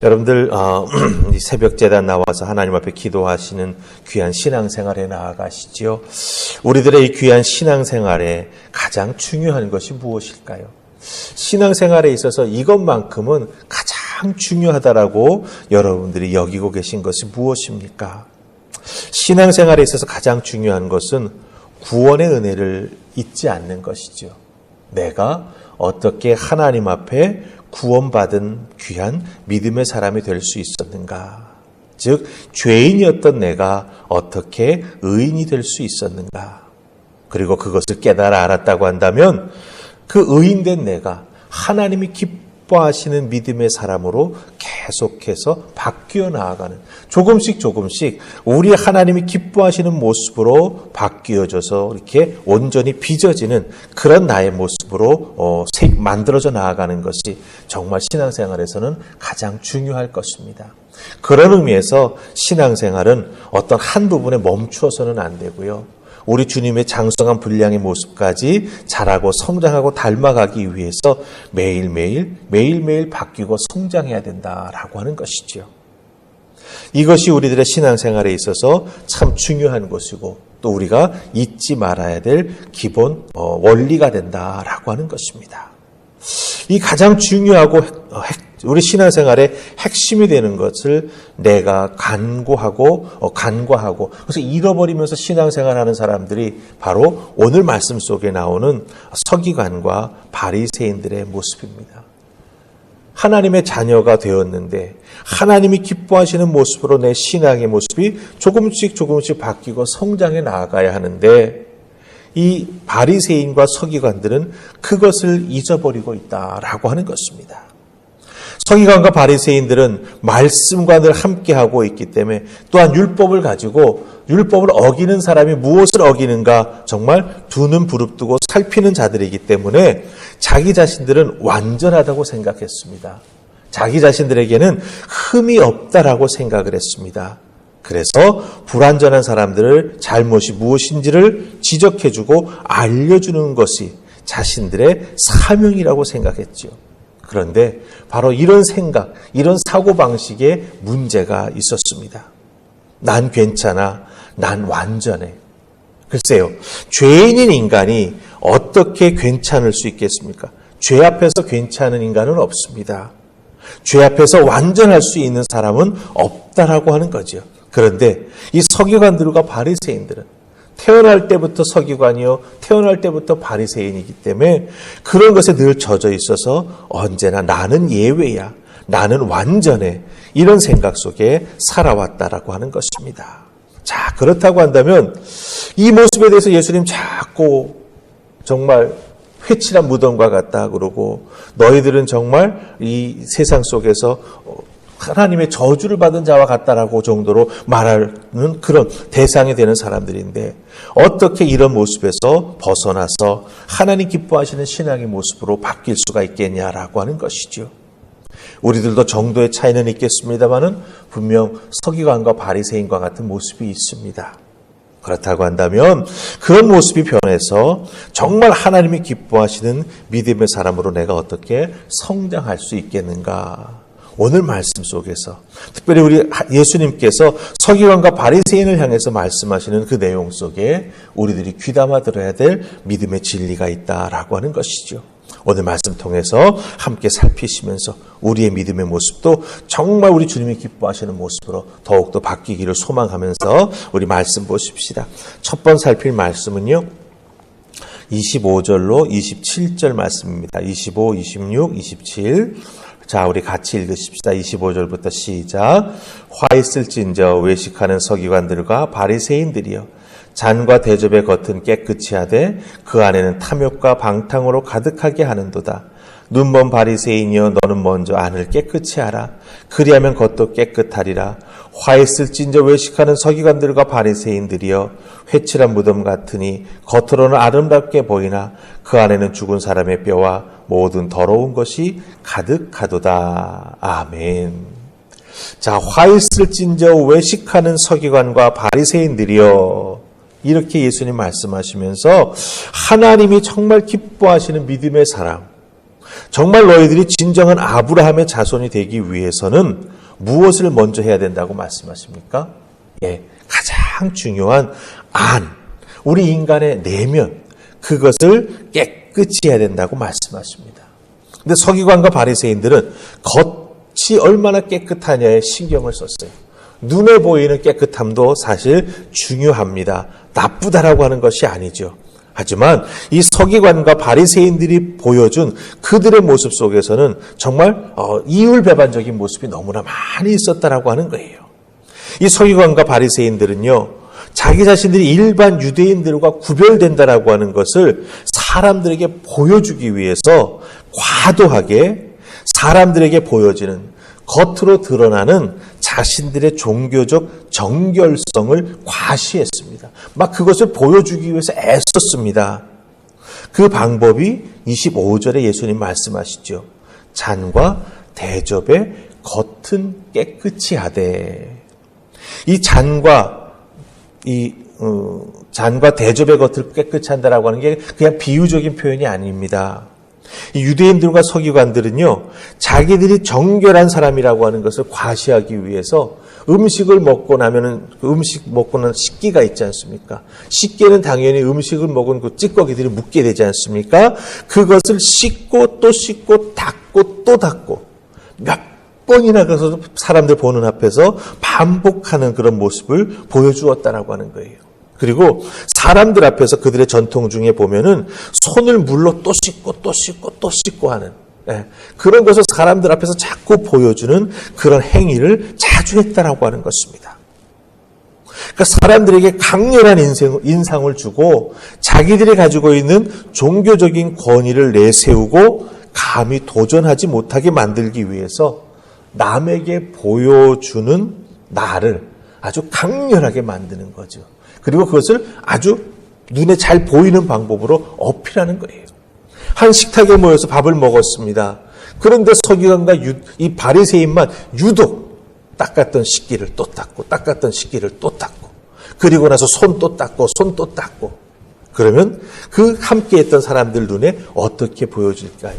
여러분들 어, 이 새벽 재단 나와서 하나님 앞에 기도하시는 귀한 신앙생활에 나아가시지요. 우리들의 이 귀한 신앙생활에 가장 중요한 것이 무엇일까요? 신앙생활에 있어서 이것만큼은 가장 중요하다라고 여러분들이 여기고 계신 것이 무엇입니까? 신앙생활에 있어서 가장 중요한 것은 구원의 은혜를 잊지 않는 것이죠. 내가 어떻게 하나님 앞에 구원받은 귀한 믿음의 사람이 될 수 있었는가? 즉, 죄인이었던 내가 어떻게 의인이 될 수 있었는가? 그리고 그것을 깨달아 알았다고 한다면 그 의인된 내가 하나님이 기뻐 하시는 믿음의 사람으로 계속해서 바뀌어 나아가는 조금씩 조금씩 우리 하나님이 기뻐하시는 모습으로 바뀌어져서 이렇게 온전히 빚어지는 그런 나의 모습으로 어, 만들어져 나아가는 것이 정말 신앙생활에서는 가장 중요할 것입니다. 그런 의미에서 신앙생활은 어떤 한 부분에 멈추어서는 안 되고요. 우리 주님의 장성한 분량의 모습까지 자라고 성장하고 닮아가기 위해서 매일매일 매일매일 바뀌고 성장해야 된다라고 하는 것이지요. 이것이 우리들의 신앙생활에 있어서 참 중요한 것이고 또 우리가 잊지 말아야 될 기본 원리가 된다라고 하는 것입니다. 이 가장 중요하고 우리 신앙생활의 핵심이 되는 것을 내가 간구하고 어, 간과하고 그래서 잃어버리면서 신앙생활하는 사람들이 바로 오늘 말씀 속에 나오는 서기관과 바리새인들의 모습입니다. 하나님의 자녀가 되었는데 하나님이 기뻐하시는 모습으로 내 신앙의 모습이 조금씩 조금씩 바뀌고 성장해 나아가야 하는데 이 바리새인과 서기관들은 그것을 잊어버리고 있다라고 하는 것입니다. 서기관과 바리새인들은 말씀과 늘 함께하고 있기 때문에 또한 율법을 가지고 율법을 어기는 사람이 무엇을 어기는가 정말 두 눈 부릅뜨고 살피는 자들이기 때문에 자기 자신들은 완전하다고 생각했습니다. 자기 자신들에게는 흠이 없다라고 생각을 했습니다. 그래서 불완전한 사람들을 잘못이 무엇인지를 지적해주고 알려주는 것이 자신들의 사명이라고 생각했죠. 그런데 바로 이런 생각, 이런 사고방식에 문제가 있었습니다. 난 괜찮아. 난 완전해. 글쎄요. 죄인인 인간이 어떻게 괜찮을 수 있겠습니까? 죄 앞에서 괜찮은 인간은 없습니다. 죄 앞에서 완전할 수 있는 사람은 없다라고 하는 거죠. 그런데 이 서기관들과 바리새인들은 태어날 때부터 서기관이요, 태어날 때부터 바리새인이기 때문에 그런 것에 늘 젖어 있어서 언제나 나는 예외야, 나는 완전해 이런 생각 속에 살아왔다라고 하는 것입니다. 자 그렇다고 한다면 이 모습에 대해서 예수님 자꾸 정말 회칠한 무덤과 같다 그러고 너희들은 정말 이 세상 속에서 하나님의 저주를 받은 자와 같다라고 정도로 말하는 그런 대상이 되는 사람들인데 어떻게 이런 모습에서 벗어나서 하나님 기뻐하시는 신앙의 모습으로 바뀔 수가 있겠냐라고 하는 것이죠. 우리들도 정도의 차이는 있겠습니다만은 분명 서기관과 바리새인과 같은 모습이 있습니다. 그렇다고 한다면 그런 모습이 변해서 정말 하나님이 기뻐하시는 믿음의 사람으로 내가 어떻게 성장할 수 있겠는가? 오늘 말씀 속에서 특별히 우리 예수님께서 서기관과 바리새인을 향해서 말씀하시는 그 내용 속에 우리들이 귀담아 들어야 될 믿음의 진리가 있다라고 하는 것이죠. 오늘 말씀 통해서 함께 살피시면서 우리의 믿음의 모습도 정말 우리 주님이 기뻐하시는 모습으로 더욱더 바뀌기를 소망하면서 우리 말씀 보십시다. 첫 번 살필 말씀은요. 25절로 27절 말씀입니다. 25, 26, 27. 자, 우리 같이 읽으십시다. 25절부터 시작. 화 있을진저 외식하는 서기관들과 바리새인들이여 잔과 대접의 겉은 깨끗이 하되 그 안에는 탐욕과 방탕으로 가득하게 하는도다. 눈먼 바리새인이여 너는 먼저 안을 깨끗이 하라. 그리하면 겉도 깨끗하리라. 화 있을진저 외식하는 서기관들과 바리새인들이여 회칠한 무덤 같으니 겉으로는 아름답게 보이나 그 안에는 죽은 사람의 뼈와 모든 더러운 것이 가득하도다. 아멘. 자, 화 있을진저 외식하는 서기관과 바리새인들이여 이렇게 예수님 말씀하시면서 하나님이 정말 기뻐하시는 믿음의 사람, 정말 너희들이 진정한 아브라함의 자손이 되기 위해서는 무엇을 먼저 해야 된다고 말씀하십니까? 예, 가장 중요한 안, 우리 인간의 내면, 그것을 깨끗이 해야 된다고 말씀하십니다. 근데 서기관과 바리새인들은 겉이 얼마나 깨끗하냐에 신경을 썼어요. 눈에 보이는 깨끗함도 사실 중요합니다. 나쁘다라고 하는 것이 아니죠. 하지만 이 서기관과 바리새인들이 보여준 그들의 모습 속에서는 정말 어, 이율배반적인 모습이 너무나 많이 있었다라고 하는 거예요. 이 서기관과 바리새인들은요. 자기 자신들이 일반 유대인들과 구별된다라고 하는 것을 사람들에게 보여주기 위해서 과도하게 사람들에게 보여지는 겉으로 드러나는 자신들의 종교적 정결성을 과시했습니다. 막 그것을 보여주기 위해서 애썼습니다. 그 방법이 25절에 예수님 말씀하시죠. 잔과 대접의 겉은 깨끗이 하되 이 잔과 이 어, 잔과 대접의 겉을 깨끗이 한다라고 하는 게 그냥 비유적인 표현이 아닙니다. 이 유대인들과 서기관들은요, 자기들이 정결한 사람이라고 하는 것을 과시하기 위해서 음식을 먹고 나면은 그 음식 먹고 난 식기가 있지 않습니까? 식기는 당연히 음식을 먹은 그 찌꺼기들이 묻게 되지 않습니까? 그것을 씻고 또 씻고 닦고 또 닦고 몇 번이나 그래서 사람들 보는 앞에서 반복하는 그런 모습을 보여주었다라고 하는 거예요. 그리고 사람들 앞에서 그들의 전통 중에 보면은 손을 물로 또 씻고 또 씻고 또 씻고 하는 예, 그런 것을 사람들 앞에서 자꾸 보여주는 그런 행위를 자주 했다라고 하는 것입니다. 그러니까 사람들에게 강렬한 인생, 인상을 주고 자기들이 가지고 있는 종교적인 권위를 내세우고 감히 도전하지 못하게 만들기 위해서 남에게 보여주는 나를 아주 강렬하게 만드는 거죠. 그리고 그것을 아주 눈에 잘 보이는 방법으로 어필하는 거예요. 한 식탁에 모여서 밥을 먹었습니다. 그런데 서기관과 유, 이 바리새인만 유독 닦았던 식기를 또 닦고 닦았던 식기를 또 닦고 그리고 나서 손 또 닦고 손 또 닦고 그러면 그 함께했던 사람들 눈에 어떻게 보여질까요?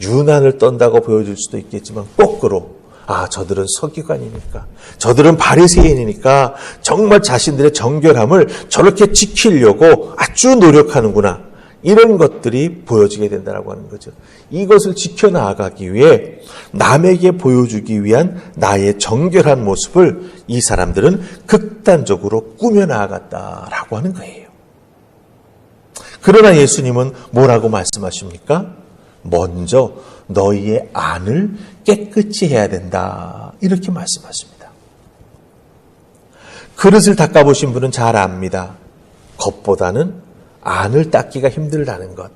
유난을 떤다고 보여줄 수도 있겠지만 거꾸로 아 저들은 서기관이니까 저들은 바리새인이니까 정말 자신들의 정결함을 저렇게 지키려고 아주 노력하는구나 이런 것들이 보여지게 된다라고 하는 거죠. 이것을 지켜나가기 위해 남에게 보여주기 위한 나의 정결한 모습을 이 사람들은 극단적으로 꾸며 나아갔다라고 하는 거예요. 그러나 예수님은 뭐라고 말씀하십니까? 먼저 너희의 안을 깨끗이 해야 된다. 이렇게 말씀하십니다. 그릇을 닦아보신 분은 잘 압니다. 겉보다는 안을 닦기가 힘들다는 것.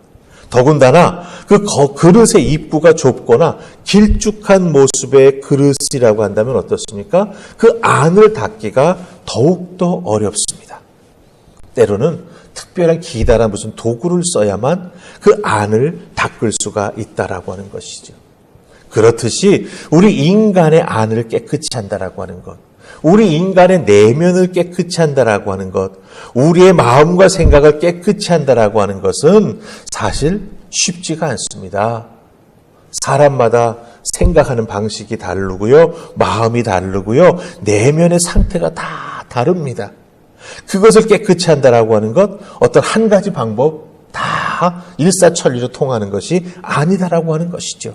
더군다나 그 그릇의 입구가 좁거나 길쭉한 모습의 그릇이라고 한다면 어떻습니까? 그 안을 닦기가 더욱더 어렵습니다. 때로는 특별한 기다란 무슨 도구를 써야만 그 안을 닦을 수가 있다라고 하는 것이죠. 그렇듯이 우리 인간의 안을 깨끗이 한다라고 하는 것, 우리 인간의 내면을 깨끗이 한다라고 하는 것, 우리의 마음과 생각을 깨끗이 한다라고 하는 것은 사실 쉽지가 않습니다. 사람마다 생각하는 방식이 다르고요, 마음이 다르고요, 내면의 상태가 다 다릅니다. 그것을 깨끗이 한다라고 하는 것, 어떤 한 가지 방법 다 일사천리로 통하는 것이 아니다라고 하는 것이죠.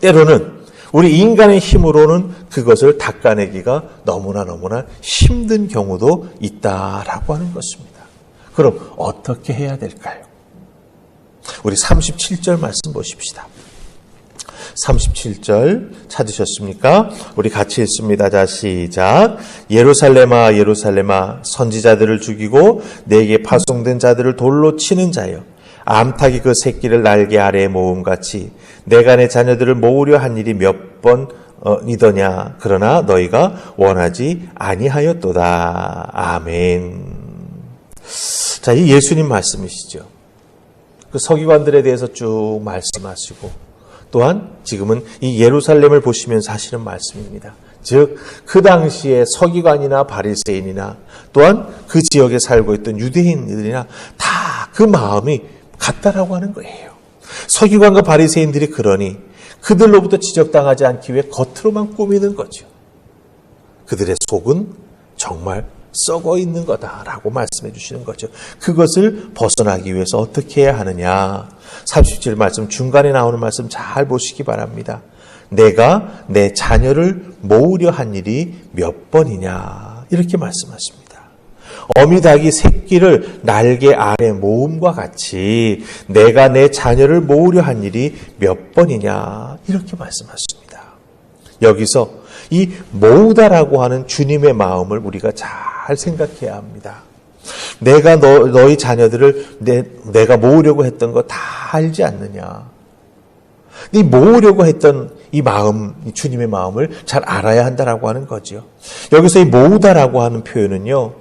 때로는 우리 인간의 힘으로는 그것을 닦아내기가 너무나 너무나 힘든 경우도 있다라고 하는 것입니다. 그럼 어떻게 해야 될까요? 우리 37절 말씀 보십시다. 37절 찾으셨습니까? 우리 같이 읽습니다. 자, 시작. 예루살렘아, 예루살렘아, 선지자들을 죽이고 내게 파송된 자들을 돌로 치는 자여. 암탉이 그 새끼를 날개 아래에 모음같이 내가 내 자녀들을 모으려 한 일이 몇 번이더냐. 그러나 너희가 원하지 아니하였도다. 아멘. 자, 이 예수님 말씀이시죠. 그 서기관들에 대해서 쭉 말씀하시고 또한 지금은 이 예루살렘을 보시면서 하시는 말씀입니다. 즉, 그 당시에 서기관이나 바리새인이나 또한 그 지역에 살고 있던 유대인들이나 다 그 마음이 같다라고 하는 거예요. 서기관과 바리새인들이 그러니 그들로부터 지적당하지 않기 위해 겉으로만 꾸미는 거죠. 그들의 속은 정말 썩어 있는 거다라고 말씀해 주시는 거죠. 그것을 벗어나기 위해서 어떻게 해야 하느냐. 37 말씀 중간에 나오는 말씀 잘 보시기 바랍니다. 내가 내 자녀를 모으려 한 일이 몇 번이냐. 이렇게 말씀하십니다. 어미 닭이 새끼를 날개 아래 모음과 같이 내가 내 자녀를 모으려 한 일이 몇 번이냐. 이렇게 말씀하십니다. 여기서 이 모으다라고 하는 주님의 마음을 우리가 잘 생각해야 합니다. 내가 너, 너희 자녀들을 내, 내가 모으려고 했던 거 다 알지 않느냐. 이 모으려고 했던 이 마음, 이 주님의 마음을 잘 알아야 한다라고 하는 거죠. 여기서 이 모으다라고 하는 표현은요,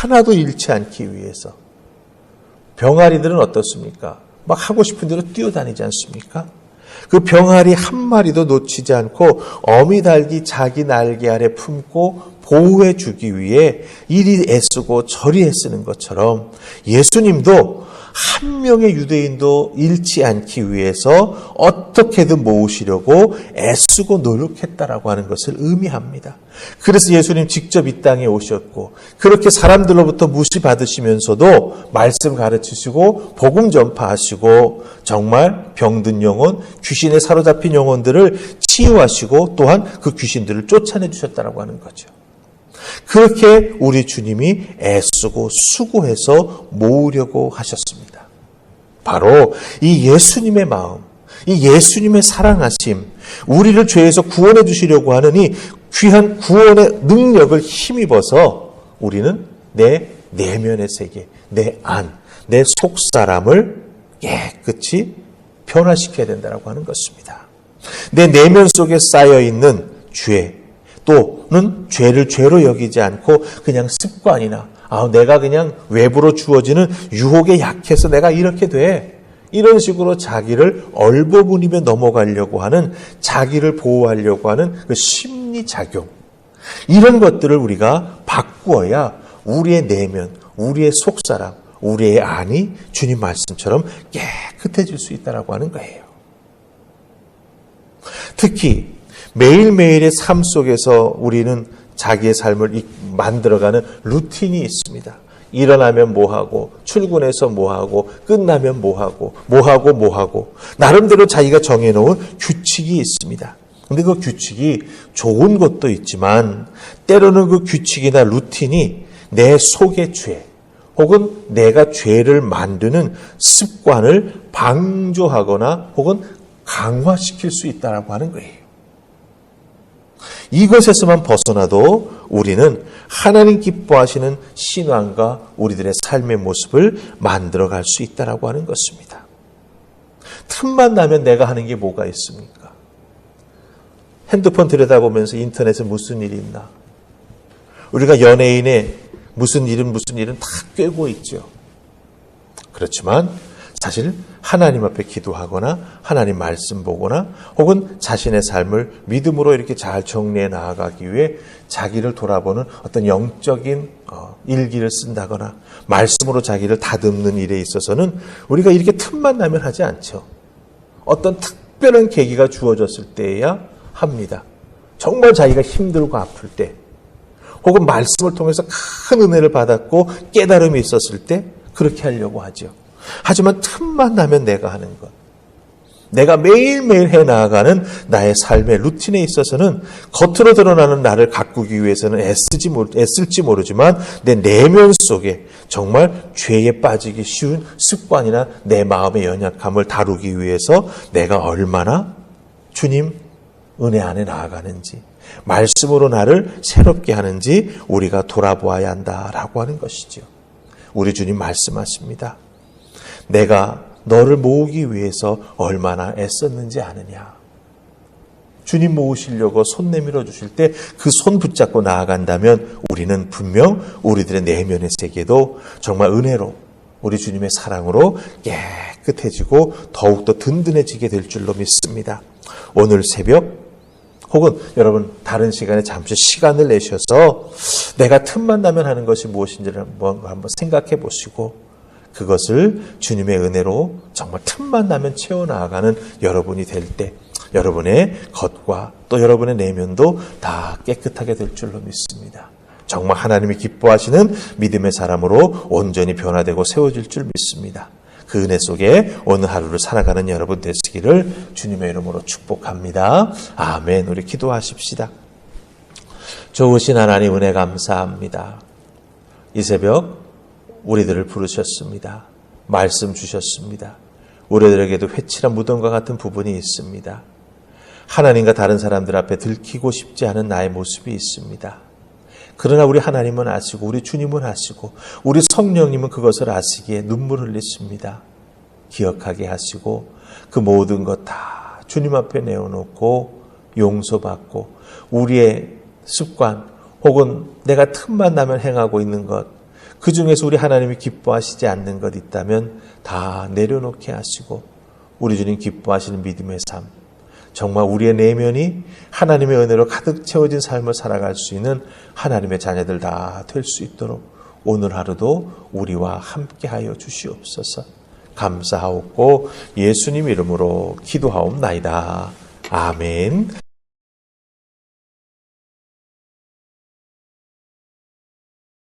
하나도 잃지 않기 위해서. 병아리들은 어떻습니까? 막 하고 싶은 대로 뛰어다니지 않습니까? 그 병아리 한 마리도 놓치지 않고 어미 닭이 자기 날개 아래 품고 보호해 주기 위해 이리 애쓰고 저리 애쓰는 것처럼 예수님도 한 명의 유대인도 잃지 않기 위해서 어떻게든 모으시려고 애쓰고 노력했다라고 하는 것을 의미합니다. 그래서 예수님 직접 이 땅에 오셨고 그렇게 사람들로부터 무시받으시면서도 말씀 가르치시고 복음 전파하시고 정말 병든 영혼, 귀신에 사로잡힌 영혼들을 치유하시고 또한 그 귀신들을 쫓아내 주셨다라고 하는 거죠. 그렇게 우리 주님이 애쓰고 수고해서 모으려고 하셨습니다. 바로 이 예수님의 마음, 이 예수님의 사랑하심, 우리를 죄에서 구원해 주시려고 이 귀한 구원의 능력을 힘입어서 우리는 내 내면의 세계, 내 안, 내 속 사람을 깨끗이 변화시켜야 된다고 하는 것입니다. 내 내면 속에 쌓여 있는 죄, 또는 죄를 죄로 여기지 않고 그냥 습관이나 아 내가 그냥 외부로 주어지는 유혹에 약해서 내가 이렇게 돼. 이런 식으로 자기를 얼버무리며 넘어가려고 하는 자기를 보호하려고 하는 그 심리 작용. 이런 것들을 우리가 바꾸어야 우리의 내면, 우리의 속사람, 우리의 안이 주님 말씀처럼 깨끗해질 수 있다라고 하는 거예요. 특히 매일매일의 삶 속에서 우리는 자기의 삶을 만들어가는 루틴이 있습니다. 일어나면 뭐하고, 출근해서 뭐하고, 끝나면 뭐하고, 뭐하고, 뭐하고, 나름대로 자기가 정해놓은 규칙이 있습니다. 근데 그 규칙이 좋은 것도 있지만, 때로는 그 규칙이나 루틴이 내 속의 죄, 혹은 내가 죄를 만드는 습관을 방조하거나 혹은 강화시킬 수 있다라고 하는 거예요. 이것에서만 벗어나도 우리는 하나님 기뻐하시는 신앙과 우리들의 삶의 모습을 만들어 갈 수 있다라고 하는 것입니다. 틈만 나면 내가 하는 게 뭐가 있습니까? 핸드폰 들여다보면서 인터넷에 무슨 일이 있나? 우리가 연예인의 무슨 일은 무슨 일은 다 꿰고 있죠. 그렇지만 사실 하나님 앞에 기도하거나 하나님 말씀 보거나 혹은 자신의 삶을 믿음으로 이렇게 잘 정리해 나아가기 위해 자기를 돌아보는 어떤 영적인 어, 일기를 쓴다거나 말씀으로 자기를 다듬는 일에 있어서는 우리가 이렇게 틈만 나면 하지 않죠. 어떤 특별한 계기가 주어졌을 때야 합니다. 정말 자기가 힘들고 아플 때 혹은 말씀을 통해서 큰 은혜를 받았고 깨달음이 있었을 때 그렇게 하려고 하죠. 하지만 틈만 나면 내가 하는 것. 내가 매일매일 해 나아가는 나의 삶의 루틴에 있어서는 겉으로 드러나는 나를 가꾸기 위해서는 애쓰지, 애쓸지 모르지만 내 내면 속에 정말 죄에 빠지기 쉬운 습관이나 내 마음의 연약함을 다루기 위해서 내가 얼마나 주님 은혜 안에 나아가는지 말씀으로 나를 새롭게 하는지 우리가 돌아보아야 한다라고 하는 것이죠. 우리 주님 말씀하십니다. 내가 너를 모으기 위해서 얼마나 애썼는지 아느냐. 주님 모으시려고 손 내밀어 주실 때 그 손 붙잡고 나아간다면 우리는 분명 우리들의 내면의 세계도 정말 은혜로 우리 주님의 사랑으로 깨끗해지고 더욱더 든든해지게 될 줄로 믿습니다. 오늘 새벽 혹은 여러분 다른 시간에 잠시 시간을 내셔서 내가 틈만 나면 하는 것이 무엇인지를 한번, 생각해 보시고 그것을 주님의 은혜로 정말 틈만 나면 채워나가는 여러분이 될 때 여러분의 겉과 또 여러분의 내면도 다 깨끗하게 될 줄로 믿습니다. 정말 하나님이 기뻐하시는 믿음의 사람으로 온전히 변화되고 세워질 줄 믿습니다. 그 은혜 속에 오늘 하루를 살아가는 여러분 되시기를 주님의 이름으로 축복합니다. 아멘. 우리 기도하십시다. 좋으신 하나님 은혜 감사합니다. 이 새벽 우리들을 부르셨습니다. 말씀 주셨습니다. 우리들에게도 회칠한 무덤과 같은 부분이 있습니다. 하나님과 다른 사람들 앞에 들키고 싶지 않은 나의 모습이 있습니다. 그러나 우리 하나님은 아시고 우리 주님은 아시고 우리 성령님은 그것을 아시기에 눈물 흘리십니다. 기억하게 하시고 그 모든 것 다 주님 앞에 내어놓고 용서받고 우리의 습관 혹은 내가 틈만 나면 행하고 있는 것 그 중에서 우리 하나님이 기뻐하시지 않는 것 있다면 다 내려놓게 하시고 우리 주님 기뻐하시는 믿음의 삶 정말 우리의 내면이 하나님의 은혜로 가득 채워진 삶을 살아갈 수 있는 하나님의 자녀들 다 될 수 있도록 오늘 하루도 우리와 함께하여 주시옵소서. 감사하옵고 예수님 이름으로 기도하옵나이다. 아멘.